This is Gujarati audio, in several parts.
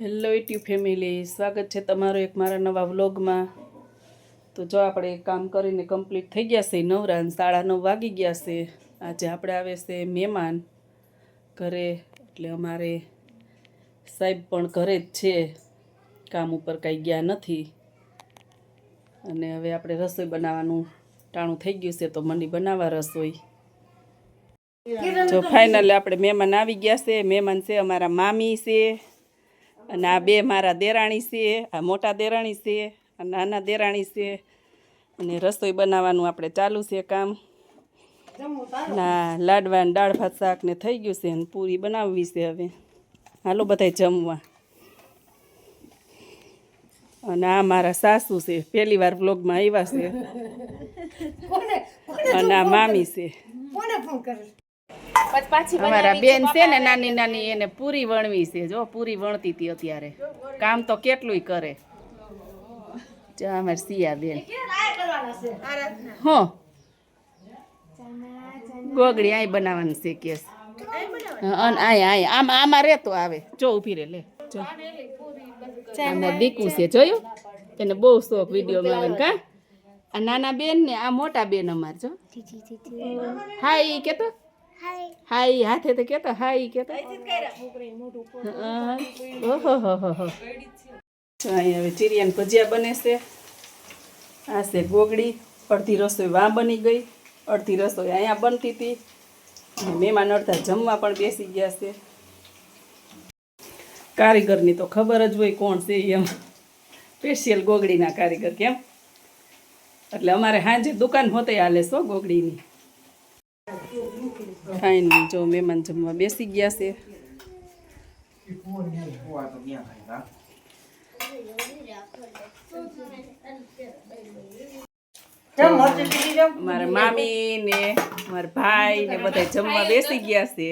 હેલો યુટ્યુબ ફેમિલી સ્વાગત છે તમારું એક મારા નવા વ્લોગમાં તો જો આપણે કામ કરીને કમ્પ્લીટ થઈ ગયા છે. નવરાન સાડા નવ વાગી ગયા છે. આજે આપણે આવે છે મહેમાન ઘરે. એટલે અમારે સાહેબ પણ ઘરે જ છે. કામ ઉપર કાંઈ ગયા નથી. અને હવે આપણે રસોઈ બનાવવાનું ટાણું થઈ ગયું છે. તો મંડી બનાવવા રસોઈ. જો ફાઇનલી આપણે મહેમાન આવી ગયા છે. મહેમાન છે અમારા મામી છે. અને આ બે મારા દેરાણી છે આ મોટા દેરાણી છે આ નાના દેરાણી છે. અને રસોઈ બનાવવાનું આપણે ચાલુ છે કામ. ના લાડવા ને દાળ ભાત શાક ને થઈ ગયું છે અને પૂરી બનાવવી છે હવે. હાલો બધાય જમવા. અને આ મારા સાસુ છે પહેલી વાર બ્લોગમાં આવ્યા છે. અને આ મામી છે. અમારા બેન છે ને નાની નાની એને પૂરી વણવી છે. જો પૂરી વણતી હતી અત્યારે. કામ તો કેટલુંય કરે. જો અમારે સિયા બેન. હો. ગોગડી આય બનાવવાની છે કેસ. અને આય આય. આમાં આમાં રહેતો આવે. જો ઊભી રે લે. જો. આમાં દીકુ છે જોયું? એને બહુ શોખ વિડીયોમાં આવે કા? આ નાના બેન ને આ મોટા બેન અમાર જો. હા એ કેતો? હાઈ હાથે તો કેતો હાઈ કેતો. ઓહો હો હો હો. અહીં હવે ચીરિયાન ભજીયા બને છે. આ છે ગોગડી અડધી રસોઈ વાં બની ગઈ. અડધી રસોઈ અહીંયા બનતી હતી. મહેમાન અડધા જમવા પણ બેસી ગયા છે. કારીગરની તો ખબર જ હોય કોણ છે એમ. સ્પેશિયલ ગોગડીના કારીગર કેમ? એટલે અમારે સાંજે દુકાન હોતે હાલે છો ગોગડીની. ફાઇનલી જો મહેમાન જમવા બેસી ગયા છે મારા મામી ને મારા ભાઈ ને બધા જમવા બેસી ગયા છે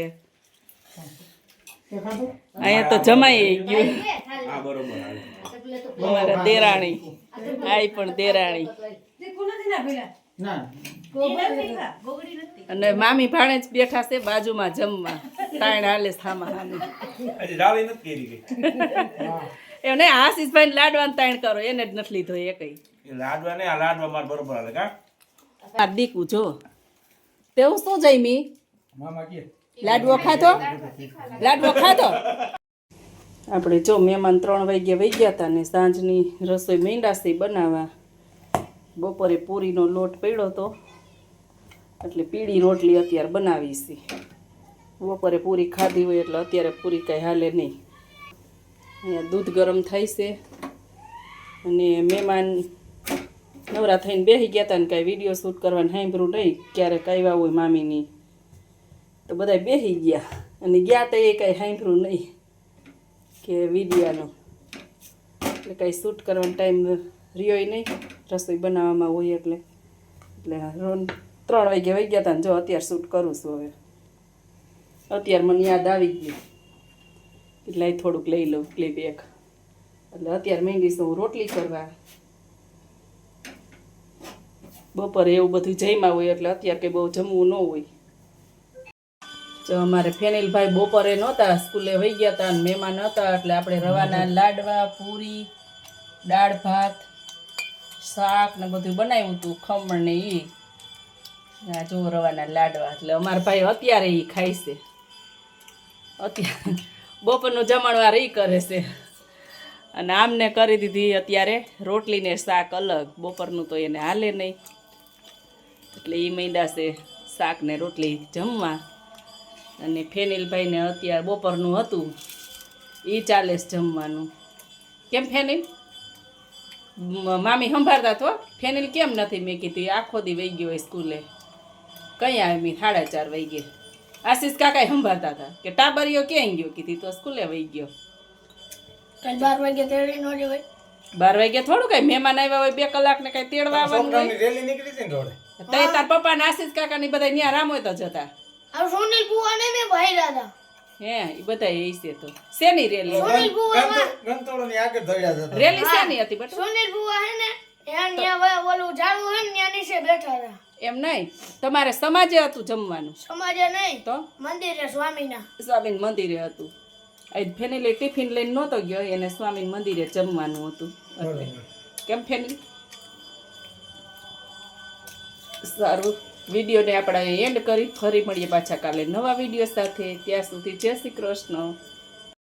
અહીંયા તો જમાઈ ગયું અમારા દેરાણી આઈ પણ દેરાણી અને મામી ભાણે જ બેઠા છે બાજુમાં જમવા. તાણ હાલે થામા હામે. એમ નહીં આશીષભાઈ લાડવાન તાણ કરો એને જ નથી લીધો એ કઈ. એ લાડવા ને આ લાડવા માર બરોબર હાલે કા? દીકું જો. તેવું શું જઈમી લાડવો ખાધો? લાડવો ખાધો? આપણે જો મહેમાન ત્રણ વાગ્યા વહી ગયા હતા ને સાંજની રસોઈ મીંડાસી બનાવવા. બપોરે પૂરીનો લોટ પડ્યો હતો એટલે પીળી રોટલી અત્યારે બનાવી છે. બપોરે પૂરી ખાધી હોય એટલે અત્યારે પૂરી કાંઈ હાલે નહીં. અહીંયા દૂધ ગરમ થાય છે. અને મહેમાન નવરા થઈને બેસી ગયા હતા ને કાંઈ વીડિયો શૂટ કરવાનું સાંભળ્યું નહીં, ક્યારેક આવ્યા હોય મામીની. તો બધા બેસી ગયા. અને ગયા તો એ કાંઈ સાંભળ્યું નહીં કે વિડીયાનું. એટલે કાંઈ શૂટ કરવાનો ટાઈમ રહ્યોય નહીં, રસોઈ બનાવવામાં હોય એટલે. એટલે રોન ત્રણ વાગે વહી ગયા હતા જો અત્યારે શૂટ કરું છું હવે. અત્યારે મને યાદ આવી ગયું. એટલે થોડુંક લઈ લઉં ક્લિપ એક. એટલે અત્યારે માંગીશું હું રોટલી કરવા. બપોરે એવું બધું જમ્યા હોય એટલે અત્યારે કંઈ બહુ જમવું ન હોય. જો અમારે ફેનિલભાઈ બપોરે નહોતા, સ્કૂલે વહી ગયા હતા અને મહેમાન હતા, એટલે આપણે રવાના લાડવા, પૂરી, દાળ ભાત, શાક ને બધું બનાવ્યું હતું, ખમણ ને એ આ જો રવાના લાડવા. એટલે અમારા ભાઈ અત્યારે એ ખાય છે. અત્યારે બપોરનું જમણવાર એ કરે છે. અને આમને કરી દીધી અત્યારે રોટલીને શાક અલગ. બપોરનું તો એને હાલે નહીં. એટલે એ માંડ્યા શાકને રોટલી જમવા. અને ફેનિલભાઈને અત્યારે બપોરનું હતું. એ ચાલે છે જમવાનું. કેમ ફેનિલ? મામી સંભાળતા તો? ફેનિલ કેમ નથી મેં કીધી? આખો દી વહી ગયો હોય સ્કૂલે. કઈ આવી મેં સાડા ચાર વાગ્યે ગયા આશીષ કાકા સંભાળતા હતા કે ટાબરિયો ક્યાંય ગયો? કીધી તો સ્કૂલે વહી ગયો. બાર વાગે તેડી નો જવાય? બાર વાગે થોડું કઈ મહેમાન આવ્યા હોય બે કલાક ને કઈ તેડવા આવવાનું હોય. રેલી નીકળી હતી ને રોડે તઈ તાર પપ્પા ને આશીષ કાકા ની બધા ન્યા રામ હોય તો જતા. આ સોનીલ બુઆ ને મે ભાઈ દાદા હે એ બધા એ છે તો. શેની રેલી? સોનીલ બુઆ ગંતોળો ની આગળ દોડ્યા જતા રેલી શેની હતી બટ? સોનીલ બુઆ હે ને ત્યાં ન્યા ઓલું ઝાડવું હે ને ત્યાં નીચે બેઠા હતા. એમ નહીં? તમારે સમાજે હતું જમવાનું? સમાજે નહીં. તો? મંદિરે સ્વામીના. સ્વામી મંદિરે હતું. ફેનિલે ટિફિન લઈને નહોતો ગયો એને સ્વામી મંદિરે જમવાનું હતું. કેમ ફેનિલ સારું. વિડીયોને આપણે એન્ડ કરી. ફરી મળીએ પાછા કાલે નવા વીડિયો સાથે. ત્યાં સુધી જય શ્રી કૃષ્ણ.